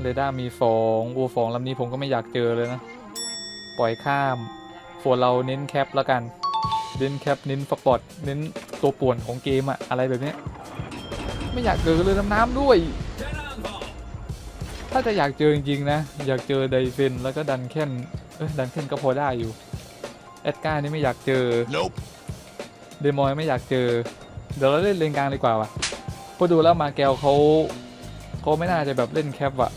เรดาร์มีฟองวัวฟองลำนี้ผมก็ไม่อยากเจอเลยนะ ปล่อยข้ามส่วนเราเน้นแคปแล้วกัน เน้นแคปเน้นสปอร์ตเน้นตัวป่วนของเกมอะอะไรแบบเนี้ยไม่อยากเจอเลยน้ำน้ำด้วย ถ้าจะอยากเจอจริงๆนะ อยากเจอไดเซนแล้วก็ดันแคนเอ้ยดันแคนก็พอได้อยู่แอดการ์นี่ไม่อยากเจอ Nope. เดมอยไม่อยากเจอ เดี๋ยวเราเล่นเลนกลางดีกว่าว่ะเพอดูแล้วมาแกลเขาเขาไม่น่าจะแบบเล่นแคปอะ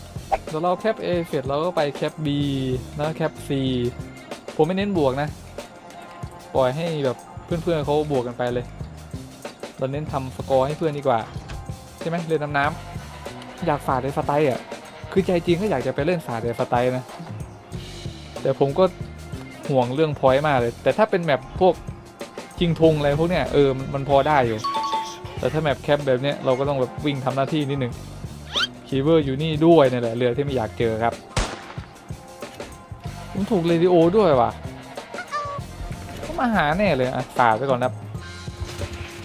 เดี๋ยวเราแคป A เสร็จเราก็ไปแคป B แล้วแคป C ผมไม่เน้นบวกนะ ปล่อยให้แบบเพื่อนๆเขาบวกกันไปเลยเราเน้นทำสกอร์ให้เพื่อนดีกว่า ใช่ไหมเล่นน้ำน้ำอยากฝ่าเดฟไตอะ คือใจจริงก็อยากจะไปเล่นฝ่าเดฟไตนะ แต่ผมก็ห่วงเรื่องพอยต์มากเลย แต่ถ้าเป็นแมปพวกชิงธงอะไรพวกเนี้ยเออมันพอได้อยู่ แต่ถ้าแมปแคปแบบเนี้ยเราก็ต้องแบบวิ่งทำหน้าที่นิดนึง คีเวอร์อยู่นี่ด้วยนี่แหละเรือที่ไม่อยากเจอครับผมถูกเรดิโอด้วยว่ะก็มาหาแน่เลยอะฝาไปก่อนครับ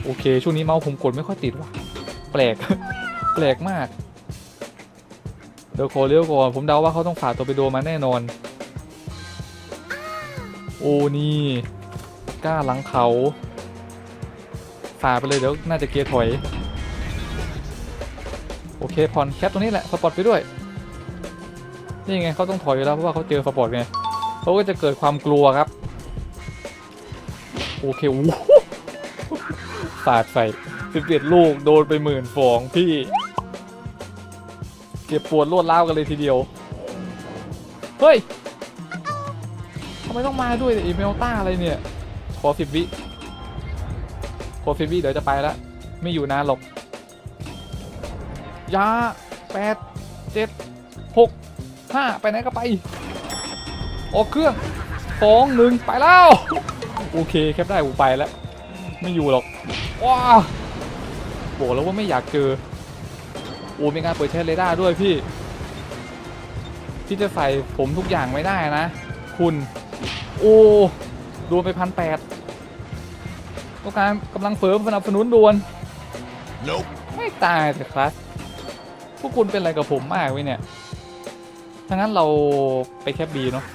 โอเค ช่วงนี้เมาส์ผมกดไม่ค่อยติดว่ะ แปลก แปลกมาก เดี๋ยวขอเลี้ยวก่อน ผมเดาว่าเขาต้องฝ่าตัวไปโดมาแน่นอน โอ้นี่กล้าหลังเขาฝ่าไปเลยเดี๋ยวน่าจะเกียร์ถอย เคพรแคปตรงนี้แหละสปอร์ตไปด้วยนี่ไงเขาต้องถอยอยู่แล้วเพราะว่าเขาเจอสปอร์ตไงเขาก็จะเกิดความกลัวครับ โอเคอู้หูสาดใส่สิบเอ็ดลูกโดนไปหมื่นฟองพี่เก็บปวดรวดร้ากันเลยทีเดียว เฮ้ยทำไมต้องมาด้วยเนี่ยอีเมลต้าอะไรเนี่ย ขอสิบวิขอสิบวิเดี๋ยวจะไปแล้วไม่อยู่นานหรอก ยาแปดเจ็ดหกห้าไปไหนก็ไป ออกเครื่องสองหนึ่งไปแล้ว โอเคแคปได้กูไปแล้ว ไม่อยู่หรอก ว้าบอกแล้วว่าไม่อยากเจอ โอ้มีการเปิดใช้เรดาร์ด้วยพี่พี่จะใส่ผมทุกอย่างไม่ได้นะ คุณ โอ้โดนไปพันแปดต้องการกำลังเสริมสนับสนุนด่วน Nope. ไม่ตายแต่ครับ พวกคุณเป็นอะไรกับผมมากเว้ยเนี่ยถ้างั้นเราไปแคปบีเนาะ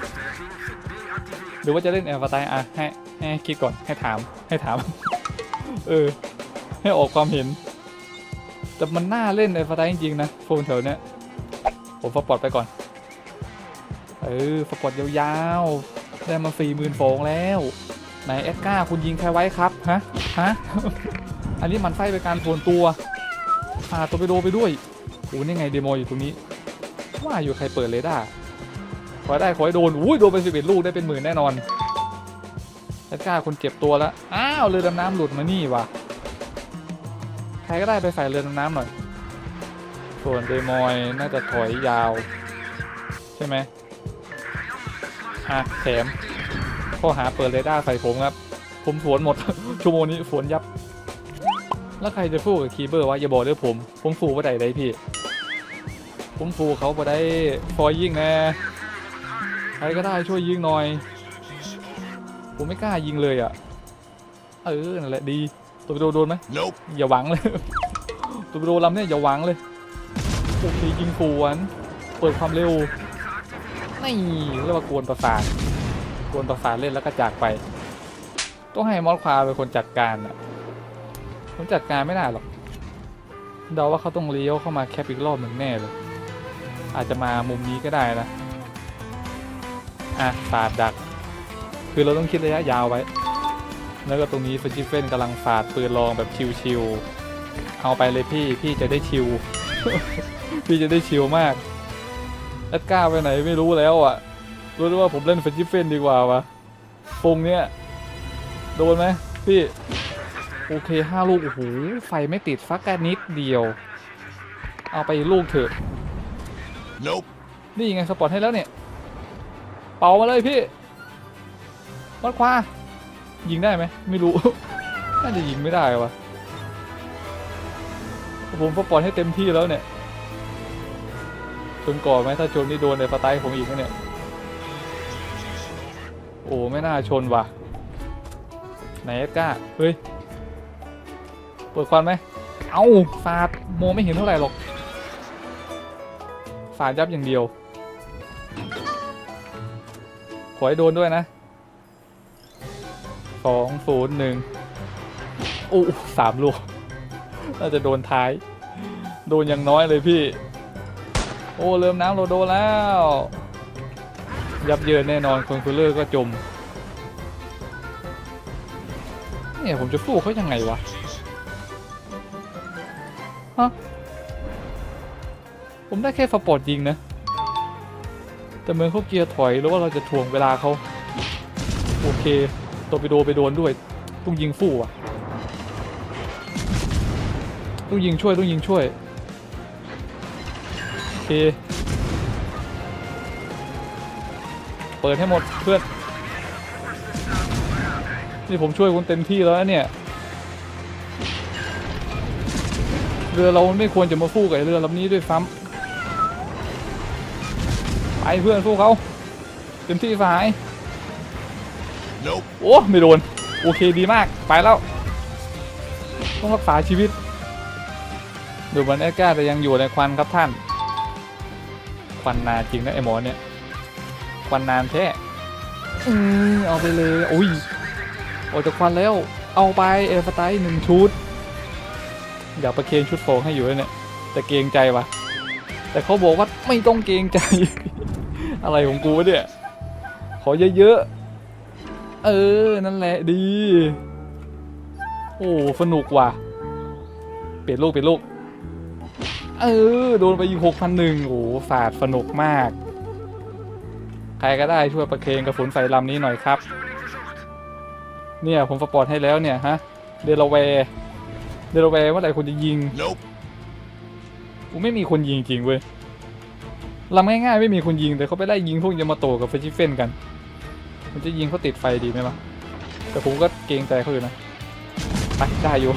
หรือว่าจะเล่นแอลฟาไตอะให้ให้คิดก่อนให้ถามให้ถาม เออ ให้ออกความเห็น แต่มันน่าเล่นแอลฟาไตจริงๆนะโฟนแถวเนี้ยผมฟอปอร์ตไปก่อน เออฟอปอร์ตยาวๆ ได้มาสี่หมื่นฟองแล้วไหนแอดก้าคุณยิงใครไว้ครับฮะฮะอันนี้มันไส้เป็นการโผนตัวพาตัวไปโดไปด้วย อ้นี่ไงเดโมอยู่ตรงนี้ ว่าอยู่ใครเปิดเลยด้าขอได้ขอให้โดนอุ้ยโดนไปสิบเอ็ดลูกได้เป็นหมื่นแน่นอนแอดก้าคนเจ็บตัวแล้วอ้าวเรือดำน้ำหลุดมานี่ว่ะใครก็ได้ไปใส่เรือดำน้ำหน่อย ส่วนเดโมยน่าจะถอยยาว ใช่ไหมอะแถมข้อหาเปิดเรดาร์ใส่ผมครับ ผมสวนหมด ชั่วโมงนี้สวนยับ แล้วใครจะฟูดกับคีเบอร์วะอย่าบอกเด้องผม ผมฟูบ่ได้ได้พี่ ผมฟูเขาบ่ได้ฟอยยิงแน่ใครก็ได้ช่วยยิงหน่อยผมไม่กล้ายิงเลยอะเออนั่นแหละดีตัวไปโดนโดนไหม Nope. อย่าหวังเลยตัวไปโดนลำเนี่ยอย่าหวังเลยโอเคยิงสวนเปิดความเร็วนี่เรียกว่ากวนประสาทกวนประสาทเล่นแล้วก็จากไป ต้องให้มอสควาเป็นคนจัดการอะผมจัดการไม่ได้หรอกเดาว่าเขาต้องเลี้ยวเข้ามาแคปอีกรอบหนึ่งแน่เลย อาจจะมามุมนี้ก็ได้นะ อะสาดดัก คือเราต้องคิดระยะยาวไว้ แล้วก็ตรงนี้ฟจิเฟนกำลังฝาดปืนลองแบบชิวๆเอาไปเลยพี่พี่จะได้ชิว พี่จะได้ชิวมากแอดก้าไปไหนไม่รู้แล้วอะ รู้ด้วยว่าผมเล่นฟจิเฟนดีกว่าวะฟงเนี้ยโดนไหมพี่ โอเคห้าลูกโอ้โหไฟไม่ติดฟักกันนิดเดียว เอาไปลูกเถอะ นี่ไงสปอร์ตให้แล้วเนี่ย เป่ามาเลยพี่วัดควายิงได้ไหมไม่รู้ น่าจะยิงไม่ได้วะผมสปอร์ตให้เต็มที่แล้วเนี่ยชนก่อนไหมถ้าชนนี่โดนในสไตผมอีกนะเนี่ย โอ้ไม่น่าชนว่ะไหนเอสก้าเฮ้ยเปิดควันไหม เอาฟาดโมไม่เห็นเท่าไหร่หรอกาดยับอย่างเดียว ขอให้โดนด้วยนะสองศูนย์หนึ่งโอ้สามลูกน่าจะโดนท้าย โดนอย่างน้อยเลยพี่ โอ้เริ่มน้ำเรโดแล้ว ยับเยินแน่นอนคอนคูลเลอร์ก็จม เนี่ยผมจะสู้เขายังไงวะ ฮะ ผมได้แค่สปอร์ตยิงนะ แต่เหมือนเขาเกียร์ถอยหรือว่าเราจะถ่วงเวลาเขาโอเค ตัวไปโดไปโดนด้วยต้องยิงฟู่อะต้องยิงช่วยต้องยิงช่วยโอเคเปิดให้หมดเพื่อนนี่ผมช่วยคุณเต็มที่แล้วเนี่ยเรือเราไม่ควรจะมาสู้กับเรือลำนี้ด้วยซ้ำ ไปเพื่อนสู้เขาเต็มที่สหาย Nope. โอ้ไม่โดน โอเคดีมาก ไปแล้ว ต้องรักษาชีวิตดูเหมือนแอดการ์จะยังอยู่ในควันครับท่าน ควันนานจริงนะไอหมอเนี่ย ควันนานแท้อืมเอาไปเลยอุ้ยออกจากควันแล้ว เอาไปเอฟไตหนึ่งชุด อยากประเคนชุดโฟงให้อยู่เลยเนี่ยแต่เกรงใจวะแต่เขาบอกว่าไม่ต้องเกรงใจ อะไรของกูวะเนี่ย ขอเยอะๆ เออ นั่นแหละดี โอ้ สนุกว่ะ เปลี่ยนลูกเปลี่ยนลูก เออ โดนไปยิงหกพันหนึ่งโอ้ศาสตร์สนุกมาก ใครก็ได้ช่วยประเคนกระสุนใส่ลำนี้หน่อยครับ เนี่ย ผมสปอร์ตให้แล้วเนี่ยฮะ เดลเวร์ เดลเวร์เมื่อไหร่คุณจะยิง Nope. กูไม่มีคนยิงจริงเว้ย ลำง่ายๆไม่มีคนยิงแต่เขาไปไล่ยิงพวกยามาโตกับเฟชิเฟนกัน มันจะยิงเขาติดไฟดีไหมวะแต่ผมก็เกรงใจเขาอยู่นะไปได้อยู่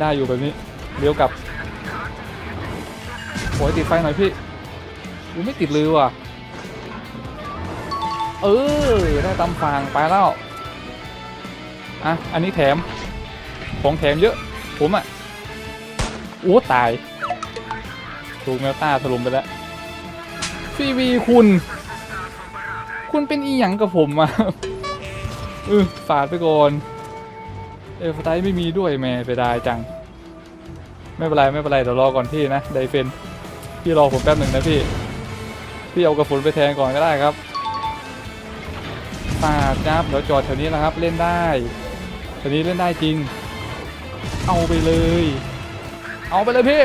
ได้อยู่แบบนี้เลี้ยวกลับโอยติดไฟหน่อยพี่กูไม่ติดเลยว่ะ เออ ได้ตำฟางไปแล้ว อะ อันนี้แถม ของแถมเยอะ ผมอะโอ้ตาย ถูกแมวต้าถล่มไปแล้ว ฟีวีคุณ คุณเป็นอีหยังกับผมอะเออฝาดไปก่อน เอฟไตไม่มีด้วยแม่ไปได้จัง ไม่เป็นไรไม่เป็นไรเดี๋ยวรอก่อนพี่นะไดเฟนพี่รอผมแป๊บหนึ่งนะพี่ พี่เอากระสุนไปแทนก่อนก็ได้ครับฝาดจับเดี๋ยวจอดแถวนี้นะครับ เล่นได้แถวนี้เล่นได้จริง เอาไปเลย เอาไปเลยพี่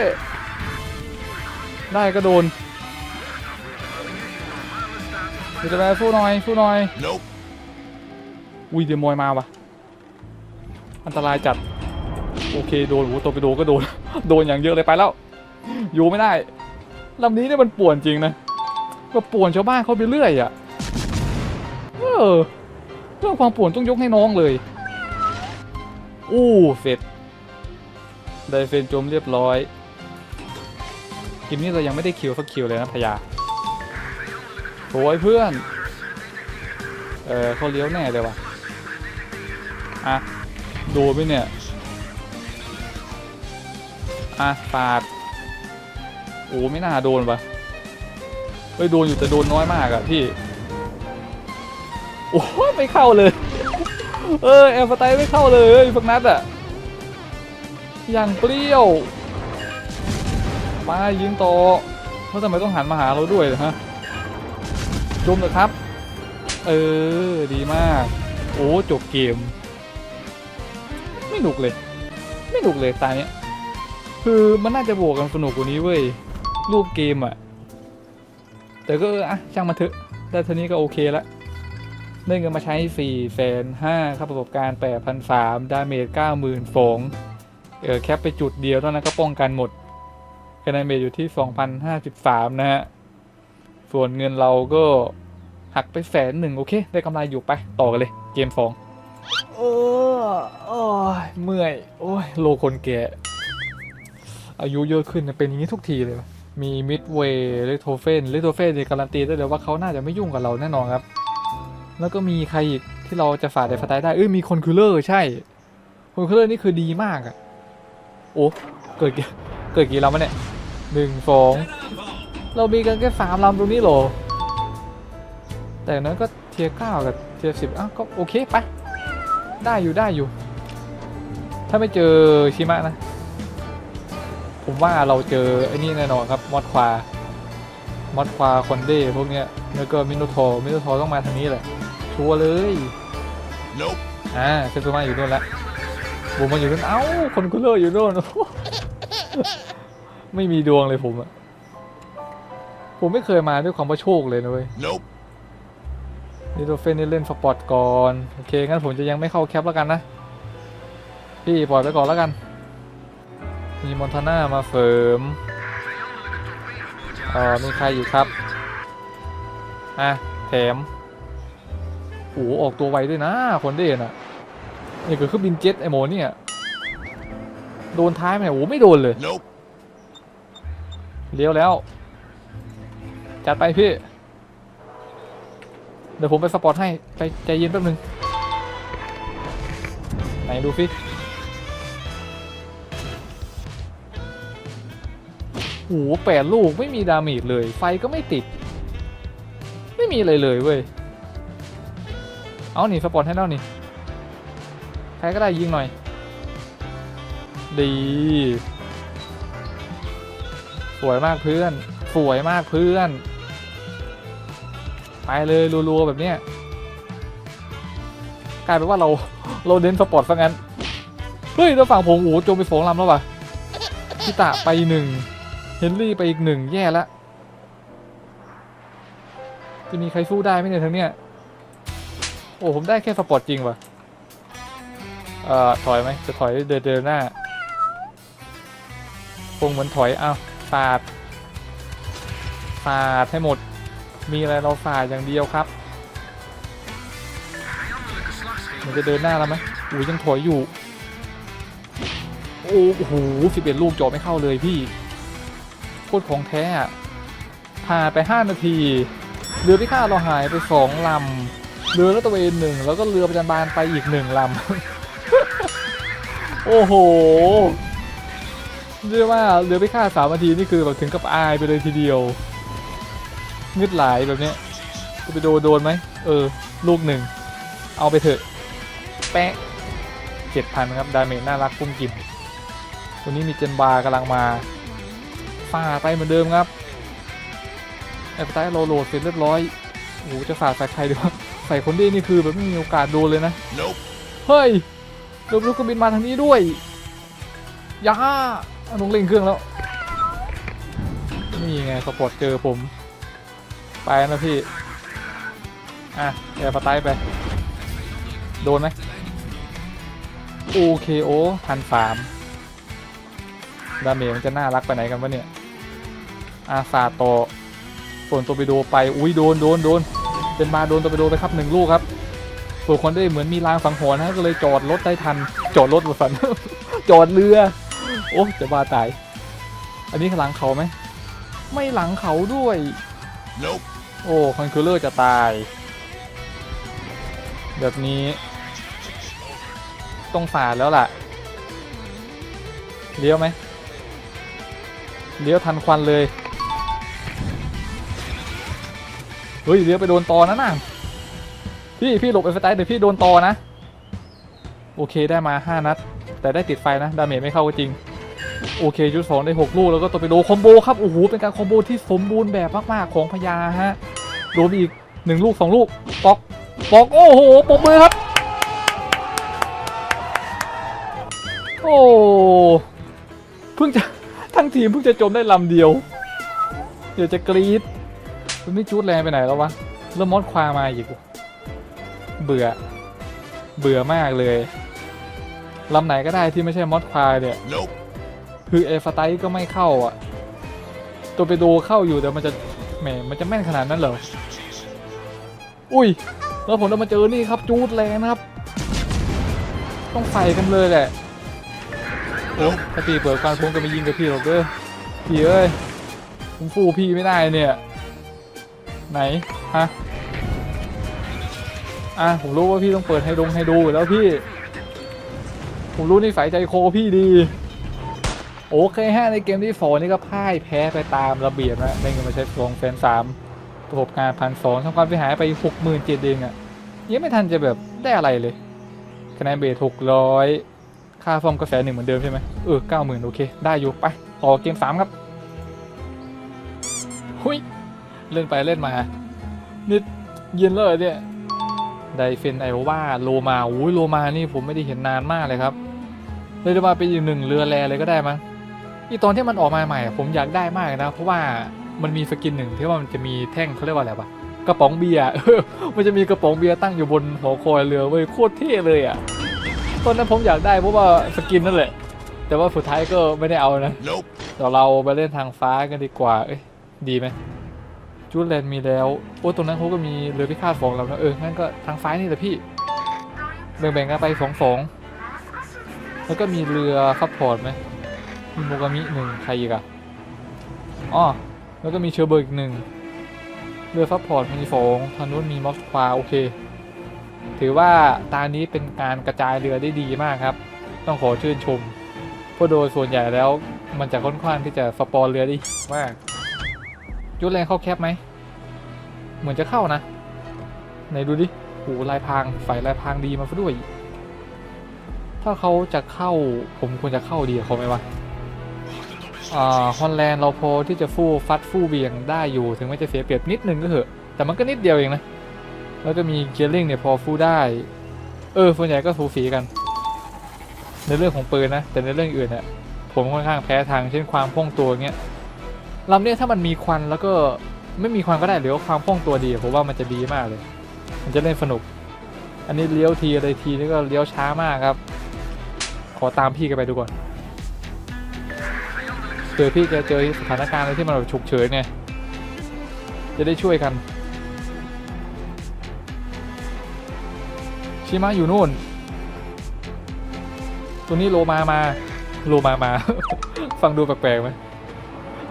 ได้ก็โดน เดี๋ยวจะไปสู้หน่อยสู้หน่อย Nope. อุ้ยเดมอยมาวะอันตรายจัด โอเคโดนโอ้โหตัวไปโดนก็โดน โดนอย่างเยอะเลยไปแล้ว อยู่ไม่ได้ลำนี้เนี่ยมันป่วนจริงนะก็ป่วนชาวบ้านเขาไปเรื่อยอะ่ะเออเรื่องความป่วนต้องยกให้น้องเลยอู้เสร็จไดเฟนจมเรียบร้อยเกมนี้เรายังไม่ได้คิวสักคิวเลยนะพยา โอ้ยเพื่อน เออเขาเลี้ยวแน่เลยว่ะ อะโดนไหมเนี่ย อะปาด โอ้ไม่น่าโดนปะเฮ้ยโดนอยู่แต่โดนน้อยมากอะพี่ โอ้ไม่เข้าเลย เออแอลฟาไตไม่เข้าเลยพวกนัดอะอย่างเปรี้ยวมายิงต่อเพราทำไมต้องหันมาหาเราด้วยฮะ จุ่มเลยครับ เออ ดีมาก โอ้จบเกม ไม่หนุกเลย ไม่หนุกเลยตาเนี้ย คือมันน่าจะบวกกันสนุกกว่านี้เว้ย รูปเกมอะแต่ก็เอออะช่างมาเถอะ ได้เท่านี้ก็โอเคละได้เงินมาใช้4ี่แสนห้าครับประสบการณ์8 0 0 3ดาเมจ9 0 0 0 0ฟองเออแคปไปจุดเดียวเท่านั้นก็ป้องกันหมดคะแนนเมจอยู่ที่ 2,053 นะฮะ ส่วนเงินเราก็หักไปแสนหนึ่งโอเค ได้กำไรอยู่ไปต่อกันเลย เกมสองเออโอ้ยเมื่อย โอ้ยโลคนแก่อายุเยอะขึ้นเป็นอย่างนี้ทุกทีเลย มีมิดเวย์เลโทเฟนเลโทเฟนเนี่ยการันตีได้เลยว่าเขาน่าจะไม่ยุ่งกับเราแน่นอนครับ แล้วก็มีใครอีกที่เราจะฝ่าไดฟาไตได้ เอ้ยมีคนคูลเลอร์ใช่ คนคูลเลอร์นี่คือดีมากอะโอ้เกิดเกิดกี่ลำวะเนี่ยหนึ่งสอง เรามีกันแค่สามลำตรงนี้เหรอ แต่นั้นก็เทียร์เก้ากับเทียร์สิบอ้าวก็โอเคไป ได้อยู่ได้อยู่ ถ้าไม่เจอชิมะนะ ผมว่าเราเจอไอ้นี่แน่นอนครับมอดความอดควาคอนเด้พวกเนี้ยแล้วก็มิโนโทมิโนโทต้องมาทางนี้แหละ ชัวร์เลย Nope. อ่าเซนซูมาอยู่นู่นละบูมมาอยู่นู่นเอ้า คนคุเลอร์อยู่นู่น ไม่มีดวงเลยผมอะ ผมไม่เคยมาด้วยความว่าโชคเลยนะเว้ย Nope. นี่ตัวเฟนนี่เล่นสปอร์ตก่อนโอเคงั้นผมจะยังไม่เข้าแคปแล้วกันนะพี่ปล่อยไปก่อนแล้วกัน มีมอนทาน่ามาเสริมเอ่อมีใครอยู่ครับอะแถมโอ้โหออกตัวไวด้วยนะคนเด่นอะนี่คือเครื่องบินเจ็ตไอโมเนี่ยโดนท้ายไหมโอ้โหไม่โดนเลย Nope. เลี้ยวแล้ว จัดไปพี่ เดี๋ยวผมไปสปอร์ตให้ ไปใจเย็นแป๊บนึง ไหนดูฟิโอ้โหแปดลูกไม่มีดาเมจเลย ไฟก็ไม่ติด ไม่มีอะไรเลยเว้ย เอาหนิสปอร์ตให้แล้วนี่ ใครก็ได้ยิงหน่อย ดี สวยมากเพื่อน สวยมากเพื่อน ไปเลยรัวๆแบบเนี้ยกลายเป็นว่าเราเราเน้นสปอร์ตซะงั้น เฮ้ยแล้วฝั่งผมโอ้โหโจมไปสองลำแล้วว่ะพิตะไปหนึ่งเฮนรี่ไปอีกหนึ่งแย่ละจะมีใครสู้ได้ไหมเนี่ยทั้งเนี้ยโอ้ผมได้แค่สปอร์ตจริงว่ะเอ่อถอยไหมจะถอยเดินเดินหน้าคงเหมือนถอยอ้าวสาดสาดให้หมด มีอะไรเราสาอย่างเดียวครับ มันจะเดินหน้าแล้วไหมอูยังถอยอยู่ โอ้โหสิบเอ็ดลูกจอไม่เข้าเลยพี่โคตรของแท้ผ่านไปห้านาที เรือพิฆาตเราหายไปสองลำ เรือรัตเวนหนึ่งแล้วก็เรือประจันบานไปอีกหนึ่งลำ โอ้โหเรียกว่าเรือไปฆ่าสามนาที นี่คือแบบถึงกับอายไปเลยทีเดียว งึดหลายแบบเนี้ยจะไปโดนโดนไหมเออ ลูกหนึ่ง เอาไปเถอะ แปะเจ็ดพันครับ ดาเมจน่ารักกุ้มกิ่มตัวนี้มีเจนบาร์กำลังมาฟาดไปเหมือนเดิมครับแอปไตโลโหลดเสร็จเรียบร้อยโอ้โหจะสาดใส่ใครดีวะใส่คนดีนี่คือแบบไม่มีโอกาสโดนเลยนะ Nope. เฮ้ยเรือลูกก็บินมาทางนี้ด้วยยาเอาลงเล่งเครื่องแล้ว นี่ไงสปอร์ตเจอผม ไปนะพี่ อะแอร์ปะไตไป โดนไหมโอเคโอพันสามดาเมจมันจะน่ารักไปไหนกันวะเนี่ย อาซาโตส่วนตัวไปโดไป อุ้ยโดนโดนโดนเป็นมาโดนตัวไปโดไปครับหนึ่งลูกครับส่วนคนได้เหมือนมีรางสังหรณ์นะก็เลยจอดรถได้ทัน จอดรถบนสัน จอดเรือ โอ้จะบ้าตาย อันนี้หลังเขาไหม ไม่หลังเขาด้วย Nope. โอ้คอนคูเลอร์จะตาย แบบนี้ ต้องฝาดแล้วล่ะ เลี้ยวไหม เลี้ยวทันควันเลย เฮ้ย เลี้ยวไปโดนตอนะน่ะพี่พี่หลบไปสไตล์เดี๋ยวพี่โดนตอนะ โอเคได้มา 5 นัด แต่ได้ติดไฟนะ ดาเมจไม่เข้าก็จริงโอเคชุดสองได้ 6 ลูก แล้วก็ตัวไปโดคอมโบครับ โอ้โห เป็นการคอมโบที่สมบูรณ์แบบมาก ๆ ของพญาฮะ โดนไปอีก1ลูก2ลูกปอกปอกโอ้โหปรบมือครับ โอ้เพิ่งจะทั้งทีมเพิ่งจะจมได้ลำเดียว เดี๋ยวจะกรี๊ดมันไม่จูดแรงไปไหนแล้ววะแล้วมอสความาอีก เบื่อ เบื่อมากเลยลำไหนก็ได้ที่ไม่ใช่มอสควาเนี่ย Nope. คือเอฟไตก็ไม่เข้าอะ ตัวไปดูเข้าอยู่แต่มันจะ แหมมันจะแม่นขนาดนั้นเหรอ อุ้ย แล้วผมเรามาเจอนี่ครับ จูดแรงนะครับ ต้องใส่กันเลยแหละ โอ้ถ้าพี่เปิดการพงก็ไม่ยิงกับพี่หรอกเด้อพี่เอ้ยผมฟูพี่ไม่ได้เนี่ย ไหน ฮะ อะ ผมรู้ว่าพี่ต้องเปิดให้ดงให้ดูอยู่แล้วพี่ ผมรู้นิสัยใจโคพี่ดี โอเคฮะในเกมที่โฟนี่ก็พ่ายแพ้ไปตามระเบียบนะได้เงินมาใช้ฟงแฟนสามประกบการพันสองทำความเสียหายไปหกหมื่นเจ็ดเองอะ่ะยังไม่ทันจะแบบได้อะไรเลยคะแนนเบสหกร้อยค่าฟอร์มกาแฟหนึ่งเหมือนเดิมใช่ไหมเออเก้าหมื่นโอเค ได้อยู่ไปต่อเกมสามครับหุยเล่นไปเล่นมานี่เย็นเลยเนี่ยไดเฟนไอว่าโลมาอุ้ยโลมานี่ผมไม่ได้เห็นนานมากเลยครับเลยจะมาเป็นอีกหนึ่งเรือแรเลยก็ได้มั้ง อีตอนที่มันออกมาใหม่อะผมอยากได้มากนะ เพราะว่ามันมีสกินหนึ่งที่ว่ามันจะมีแท่งเขาเรียกว่าอะไรปะกระป๋องเบียร์เออมันจะมีกระป๋องเบียร์ตั้งอยู่บนหอคอยเรือเว้ยโคตรเท่เลยอะตอนนั้นผมอยากได้เพราะว่าสกินนั่นแหละ แต่ว่าสุดท้ายก็ไม่ได้เอานะ Nope. เดี๋ยวเราไปเล่นทางฟ้ากันดีกว่า เอ้ยดีไหมจูดแลนด์มีแล้วโอ้ตรงนั้นเขาก็มีเรือพิฆาตสองลำนะเอองั้นก็ทางฟ้านี่แหละพี่แบ่งๆกันไปสองสองแล้วก็มีเรือซัพพอร์ตไหม มีโมกามิหนึ่งใครอีกอะอ๋อแล้วก็มีเชอร์เบิร์กอีกหนึ่งเรือซัพพอร์ตมีสองทางนู้นมีมอสควาโอเค ถือว่าตานี้เป็นการกระจายเรือได้ดีมากครับ ต้องขอชื่นชมเพราะโดยส่วนใหญ่แล้วมันจะค่อนข้างที่จะสปอนเรือได้มากจุดแรงเข้าแคปไหม เหมือนจะเข้านะไหนดูดิโหลายพรางฝ่ายลายพรางดีมาซะด้วย ถ้าเขาจะเข้าผมควรจะเข้าดีเขาไหมวะ ฮอลแลนด์เราพอที่จะฟู่ฟัดฟู่เบียงได้อยู่ถึงแม้จะเสียเปรียบนิดนึงก็เถอะ แต่มันก็นิดเดียวเองนะ แล้วก็มีเกียร์ลิงเนี่ยพอฟู่ได้ เออส่วนใหญ่ก็สูสีกัน ในเรื่องของปืนนะ แต่ในเรื่องอื่นเนี่ยผมค่อนข้างแพ้ทางเช่นความพ่องตัวเงี้ยลำเนี้ยถ้ามันมีควันแล้วก็ไม่มีควันก็ได้หรือว่าความพ่องตัวดีผมว่ามันจะดีมากเลย มันจะเล่นสนุก อันนี้เลี้ยวทีอะไรทีนี่ก็เลี้ยวช้ามากครับ ขอตามพี่กันไปดูก่อน เผื่อพี่แกเจอสถานการณ์อะไรที่มันแบบฉุกเฉินไงจะได้ช่วยกันชิมะอยู่นู่น ตัวนี้โลมามา โลมามา ฟังดูแปลกๆไหม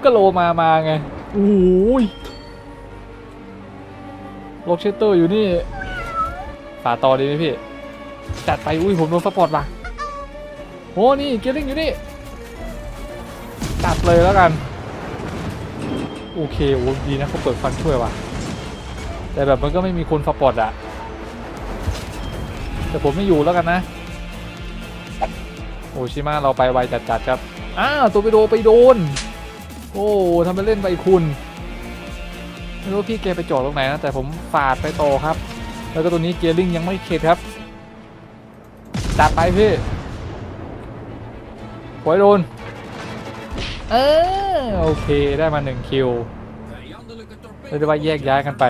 ก็โลมามาไง โอ้ยล็อกเชสเตอร์อยู่นี่ป่าต่อดีไหมพี่ จัดไป อุ้ยผมโดนสปอร์ตว่ะโอ้นี่ เกลลิงอยู่นี่ จัดเลยแล้วกัน โอเคโอ้ดีนะเขาเปิดฟันช่วยว่ะ แต่แบบมันก็ไม่มีคนสปอร์ตอะแต่ผมไม่อยู่แล้วกันนะ โอชิมาเราไปไวจัดๆครับ อ้าวตัวไปโดไปโดน โอ้ทำไปเล่นไปคุณไม่รู้พี่เกไปจอดตรงไหนนะ แต่ผมฝาดไปต่อครับ แล้วก็ตัวนี้เกียร์ลิงยังไม่เข็ดครับ จัดไปพี่ปล่อยโดน เออโอเคได้มาหนึ่งคิวเรียกได้ว่าแยกย้ายกันไป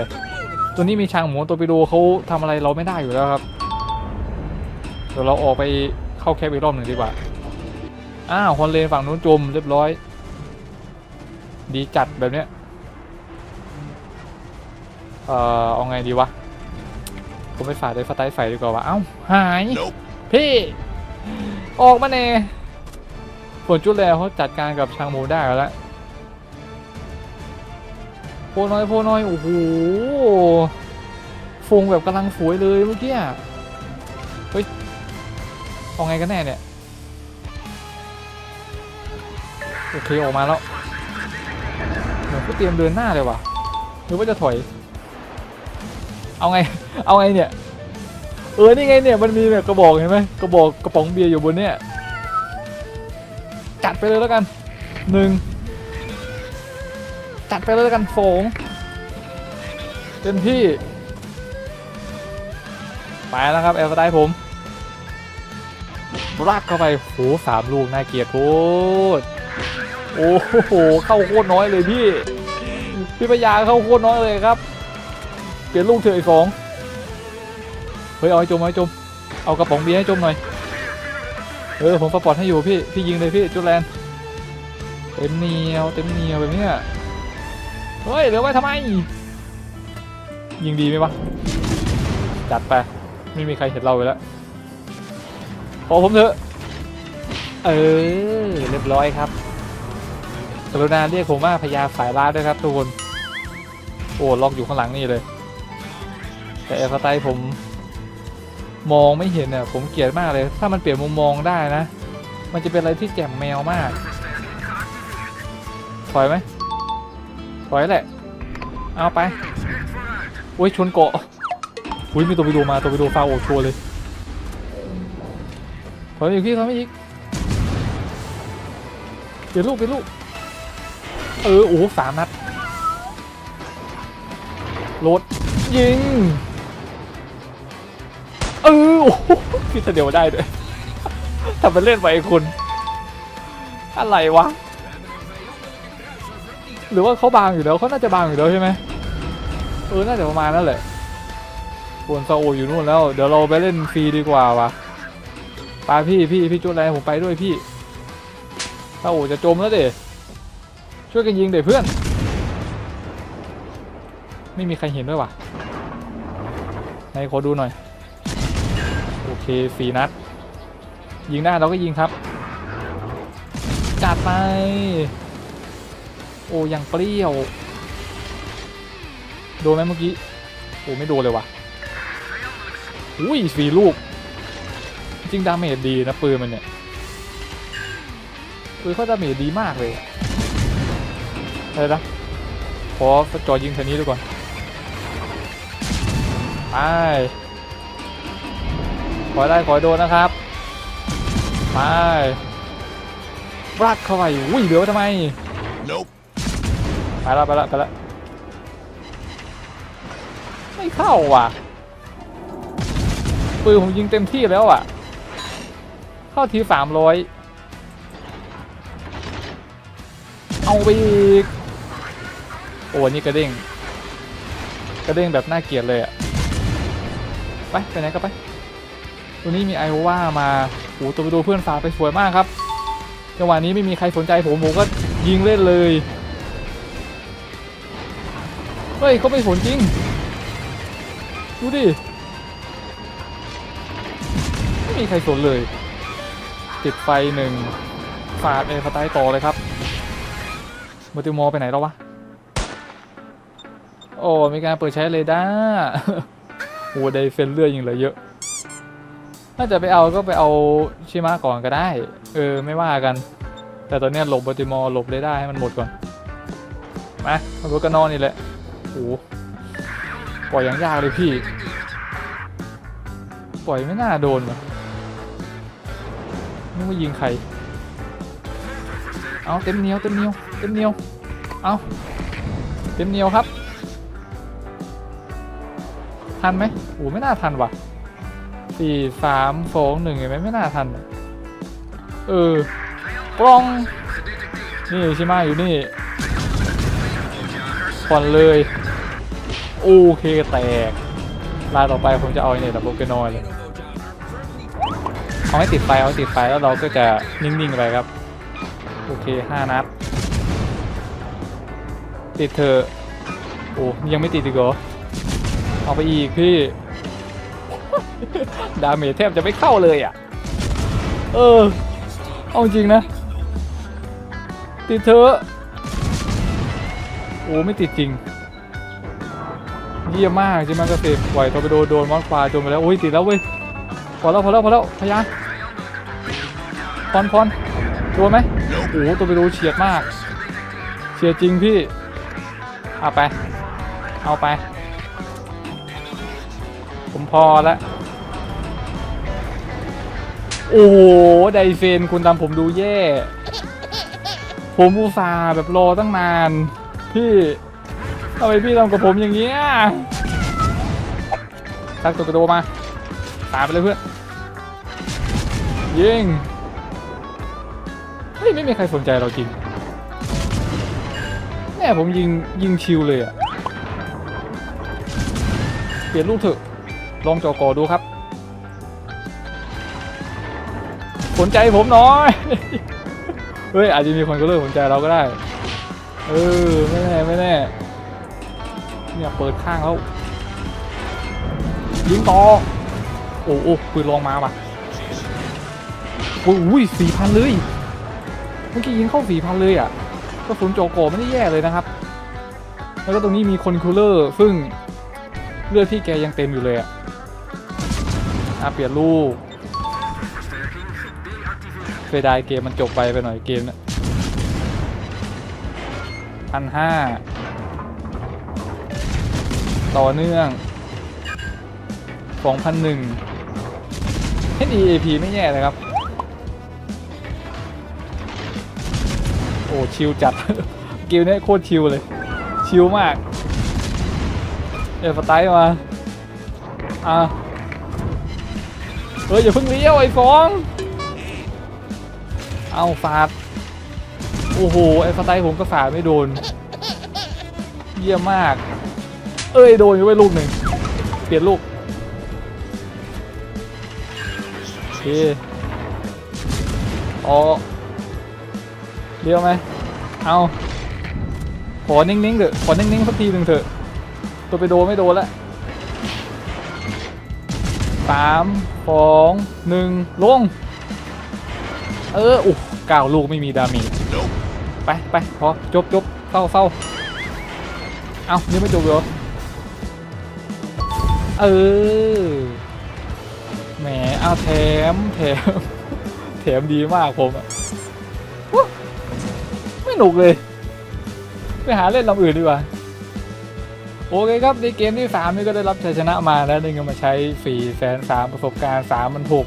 ตัวนี้มีช่างหมูตัวไปดูเขาทำอะไรเราไม่ได้อยู่แล้วครับเดี๋ยวเราออกไปเข้าแคปอีกรอบหนึ่งดีกว่าอ้าวฮอนเลนฝั่งนู้นจมเรียบร้อย ดีจัดแบบเนี้ยเอ่อเอาไงดีวะผมไปฝากไดฟาไตใส่ดีกว่าวะเอ้าหาย Nope. พี่ออกมาเน่ ฝนจุดแล้วเขาจัดการกับชางหมูได้แล้วโพน้อยโพน้อยโอ้โหฟงแบบกำลังสวยเลยเมื่อกี้เฮ้ยเอาไงกันแน่เนี่ยโอเคออกมาแล้วเหมือนก็เตรียมเดินหน้าเลยว่ะหรือว่าจะถอย เอาไง เอาไงเนี่ย เออ นี่ไงเนี่ย มันมีแบบกระบอกเห็นไหมกระบอกกระป๋องเบียร์อยู่บนเนี่ย จัดไปเลยแล้วกันหนึ่งจัดไปเลยแล้วกันสองเต็มที่ ไปแล้วครับแอร์ไตผมรักเข้าไปโหสามลูกน่าเกลียดโคตรโอ้โหเข้าโคตรน้อยเลยพี่พี่พยาเข้าโคตรน้อยเลยครับ เปลี่ยนลูกเถอะอีกสองเฮ้ยเอาให้จมเอาให้จมเอากระป๋องเบียร์ให้จมหน่อย เออผมสปอร์ตให้อยู่พี่พี่ยิงเลยพี่จุดแลนเต็มเหนียวเต็มเหนียวแบบเนี้ยเฮ้ยเหลือไว้ทำไม ยิงดีไหมวะจัดไปไม่มีใครเห็นเราเลยแล้วขอผมเถอะเออเรียบร้อยครับกรุณาเรียกผมว่าพญาสายล่าด้วยครับทุกคนโอ้ล็อกอยู่ข้างหลังนี่เลย แต่เอฟไตผม มองไม่เห็นอะผมเกลียดมากเลย ถ้ามันเปลี่ยนมุมมองได้นะ มันจะเป็นอะไรที่แจ่มแมวมากถอยไหมถอยแหละ เอาไปโอ้ยชนเกาะอุ้ยมีตัวไปดูมาตัวไปดูฟาโอชัวเลยถอยอีกพี่ถอยไม่อีกเปลี่ยนลูกเปลี่ยนลูกเออโอ้สามนัดโหลดยิง เออโอ้โหพี่เดียวได้ด้วยทำเป็นเล่นไปไอ้คุณ อะไรวะ หรือว่าเขาบางอยู่แล้วเขาน่าจะบางอยู่แล้วใช่ไหมเออ น่าจะประมาณนั้นแหละส่วนซาโออยู่นู่นแล้ว เดี๋ยวเราไปเล่นฟรีดีกว่าวะไปพี่พี่พี่จุดอะไรผมไปด้วยพี่ซาโอจะจมแล้วเดช่วยกันยิงเดี๋เพื่อน ไม่มีใครเห็นด้วยวะไหนขอดูหน่อย สี่นัด ยิงได้เราก็ยิงครับ จัดไป โอ้ยังเปรี้ยว โดนไหมเมื่อกี้ โอ้ไม่โดนเลยว่ะ อุ้ยสี่ลูก จริงดาเมจดีนะปืนมันเนี่ย ปืนเขาดาเมจดีมากเลยอะไรนะขอจอยิงแถวนี้ดูก่อนไป ขอได้ขอโดนนะครับไปปลัดเข้าไปอุ้ยเหลือไว้ทำไม Nope. ไปแล้วไปแล้วไปแล้วไม่เข้าว่ะปืนผมยิงเต็มที่แล้วอะ เข้าทีสามร้อยเอาไปอีกโอ้อันนี่กระเด้งกระเด้งแบบน่าเกลียดเลยอะ ไปไปไหนก็ไป ตัวนี้มีไอโอวามาโอ้ตัวไปดูเพื่อนฝากไปสวยมากครับ จังหวะนี้ไม่มีใครสนใจผมผมก็ยิงเล่นเลย เฮ้ยเขาไม่สนจริง ดูดิ ไม่มีใครสนเลย ติดไฟหนึ่งฝาดเอฟไตต่อเลยครับมัติมอไปไหนแล้ววะ โอ้ มีการเปิดใช้เรดาร์โอ้ไดเฟนเลือดยิงเหลือเยอะ ถ้าจะไปเอาก็ไปเอาชิมะก่อนก็ได้ เออไม่ว่ากัน แต่ตอนนี้หลบบัติมอหลบเรดาร์ให้มันหมดก่อนมาเอารถกันนอนนี่แหละโอ้โหปล่อยอย่างยากเลยพี่ ปล่อยไม่น่าโดนว่ะนึกว่ายิงใคร เอาเต็มเหนียวเต็มเหนียวเต็มเหนียวเอาเต็มเหนียวครับ ทันไหมโอ้ไม่น่าทันว่ะ สี่สามสองหนึ่งเห็นไหมไม่น่าทันเออกล้อง นี่ใช่ไหมอยู่นี่ผ่อนเลย โอเคแตกลาต่อไปผมจะเอาเนี่ยดับเบิลเกนอยเลยเอาให้ติดไฟเอาติดไฟแล้วเราก็จะนิ่งๆไปครับ โอเคห้านัด ติดเธอโอ้ยังไม่ติดอีกเหรอเอาไปอีกพี่ ดาเมจแทบจะไม่เข้าเลยอะ เออ เอาจริงนะ ติดเธอโอ้ไม่ติดจริง เยี่ยมมากใช่ไหมกเกษตรปล่อยทอร์ปิโดโดนมอสควาจนไปแล้วโอ้ยติดแล้วเว้ยพอแล้วพอแล้วพอแล้วพยานพรพรโดนไหมโอ้โหทอร์ปิโดเฉียดมากเฉียดจริงพี่เอาไป เอาไป ผมพอแล้ว โอ้โห ไดเฟนคุณทำผมดูแย่ ผมอุตส่าห์แบบรอตั้งนาน พี่ทำไมพี่ทำกับผมอย่างเงี้ยทักตัวกระโดมา ตามไปเลยเพื่อน ยิง เฮ้ย ไม่มีใครสนใจเราจริงแน่ผมยิง ยิงชิวเลยอะเปลี่ยนลูกเถอะ ลองจอกอดูครับ ใจผมหน้อย เฮ้ยอาจจะมีคนก็เลิกสนใจเราก็ได้ เออไม่แน่ไม่แน่เนี่ยเปิดข้างแล้วยิงต่อ โอ้โอ้ปืนลองมาว่ะโอ้ยสี่พันเลย เมื่อกี้ยิงเข้าสี่พันเลยอะ ก็สุนโจโกไม่ได้แย่เลยนะครับ แล้วก็ตรงนี้มีคนคูลเลอร์ ซึ่งเลือดที่แกยังเต็มอยู่เลยอะอะเปลี่ยนลูก เฟดายเกมมันจบไปไปหน่อยเกมนะพันห้าต่อเนื่องสองพันหนึ่ง HEAP ไม่แย่เลยครับ โอ้ ชิลจัด เกมนี้โคตรชิลเลย ชิลมาก เอฟไตมา อะเฮ้ยอย่าเพิ่งเลี้ยวไอ้ฟอง เอาฟาด โอ้โห ไอ้ฟาไตผมก็ฝาไม่โดน เยี่ยมมาก เอ้ย โดนไปลูกหนึ่ง เปลี่ยนลูกโอเคอ๋อเลี้ยวไหม เอา ขอนิ่งๆเถอะ ขอนิ่งๆสักทีหนึ่งเถอะ ตัวไปโดนไม่โดนละสามสองหนึ่งลง เอออุ๊เก้าลูกไม่มีดาเมจไปไปพอจบจบเฝ้าเฝ้าเอายังไม่จบเหรอเออแหมเอาแถมแถมแถมดีมากผมอะไม่หนุกเลย ไปหาเล่นลำอื่นดีกว่าโอเคครับในเกมที่ 3 นี่ก็ได้รับชัยชนะมาแล้วได้เงินมาใช้ฟรีแสนสามประสบการณ์3ามมันหก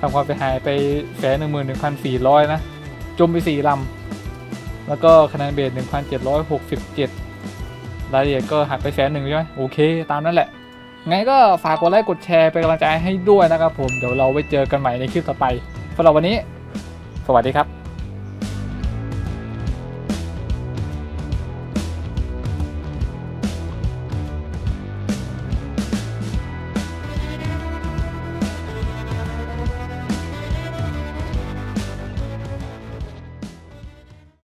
ทำความเสียหายไปแสนหนึ่งหมื่นหนึ่งพันสี่ร้อยนะ จมไปสี่ลำ แล้วก็คะแนนเบส1,767รายละเอียดก็หักไปแสนหนึ่งใช่ไหมโอเค ตามนั้นแหละ ไงก็ฝากกดไลค์กดแชร์เป็นกำลังใจให้ด้วยนะครับผม เดี๋ยวเราไว้เจอกันใหม่ในคลิปต่อไปสำหรับวันนี้ สวัสดีครับ